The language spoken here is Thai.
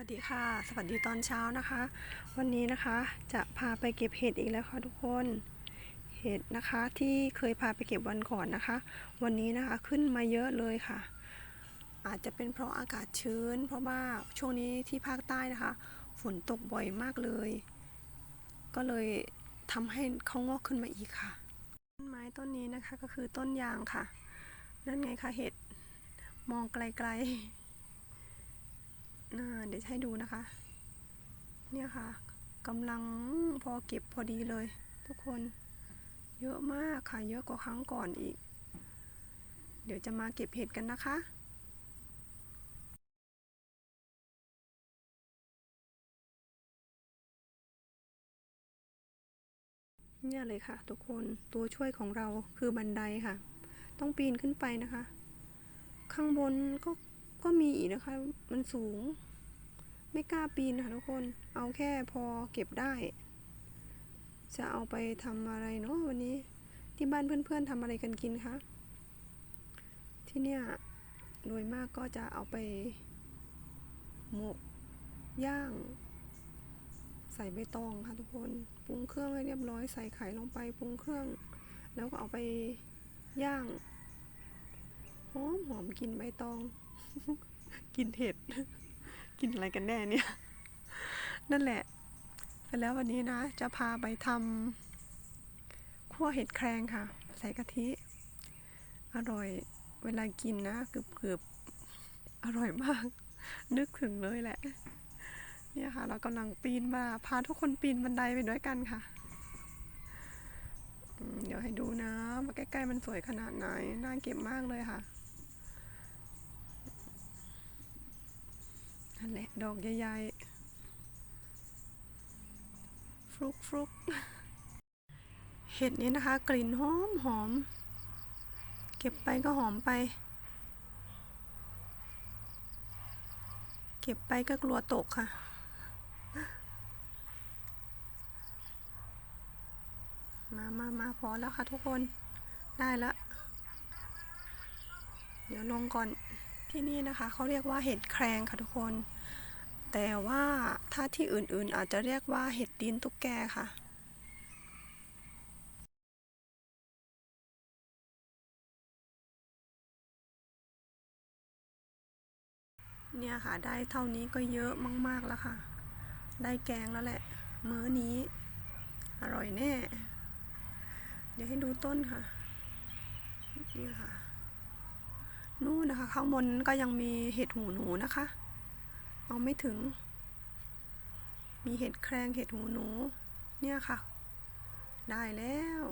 วัสดีค่ะ สวัสดีตอนเช้านะคะ วันนี้นะคะจะพาไปเก็บเห็ดอีกแล้วค่ะทุกคนเห็ดนะคะที่เคยพาไปเก็บวันก่อนนะคะ วันนี้นะคะขึ้นมาเยอะเลยค่ะ อาจจะเป็นเพราะอากาศชื้น เพราะว่าช่วงนี้ที่ภาคใต้นะคะ ฝนตกบ่อยมากเลย ก็เลยทำให้เขางอกขึ้นมาอีกค่ะ ต้นไม้ต้นนี้นะคะก็คือต้นยางค่ะ นั่นไงคะเห็ดมองไกลๆ เดี๋ยวให้ดูนะคะ เนี่ยค่ะกำลังพอเก็บพอดีเลย ทุกคนเยอะมากค่ะ เยอะกว่าครั้งก่อนอีก เดี๋ยวจะมาเก็บเห็ดกันนะคะเนี่ยเลยค่ะ ทุกคนตัวช่วยของเราคือบันไดค่ะ ต้องปีนขึ้นไปนะคะ ข้างบนก็ก็มีอีกนะคะ มันสูง ไม่กล้าปีนค่ะทุกคน เอาแค่พอเก็บได้ จะเอาไปทำอะไรเนาะวันนี้ ที่บ้านเพื่อนๆทำอะไรกันกินคะ ที่เนี่ยโดยมากก็จะเอาไปหมกย่าง ใส่ใบตองค่ะทุกคน ปรุงเครื่องให้เรียบร้อย ใส่ไข่ลงไปปรุงเครื่อง แล้วก็เอาไปย่างหอมหอมกินใบตอง กินเห็ด กินอะไรกันแน่เนี่ย นั่นแหละเสร็จแล้ววันนี้นะ จะพาไปทำคั่วเห็ดแครงค่ะ ใส่กะทิ อร่อยเวลากินนะกรึบๆอร่อยมาก นึกถึงเลยแหละ เนี่ยค่ะ เรากำลังปีนมา พาทุกคนปีนบันไดไปด้วยกันค่ะเดี๋ยวให้ดูนะมาใกล้ๆมันสวยขนาดไหน น่าเก็บมากเลยค่ะ นั่น แหละดอกใหญ่ๆ ฟลุกฟลุกเห็ดนี้นะคะ กลิ่นหอมหอม เก็บไปก็หอมไป เก็บไปก็กลัวตกค่ะมามามาพอแล้วค่ะทุกคน ได้แล้วเดี๋ยวลงก่อน ที่นี่นะคะเขาเรียกว่าเห็ดแครงค่ะทุกคน แต่ว่าถ้าที่อื่นๆอาจจะเรียกว่าเห็ดตีนตุ๊กแกค่ะเนี่ยค่ะได้เท่านี้ก็เยอะมาก ๆ แล้วค่ะ ได้แกงแล้วแหละ มื้อนี้ อร่อยแน่ เดี๋ยวให้ดูต้นค่ะ นี่ค่ะ นู่นนะคะ ข้างบนก็ยังมีเห็ดหูหนูนะคะเอาไม่ถึง มีเห็ดแครงเห็ดหูหนู เนี่ยค่ะ ได้แล้ว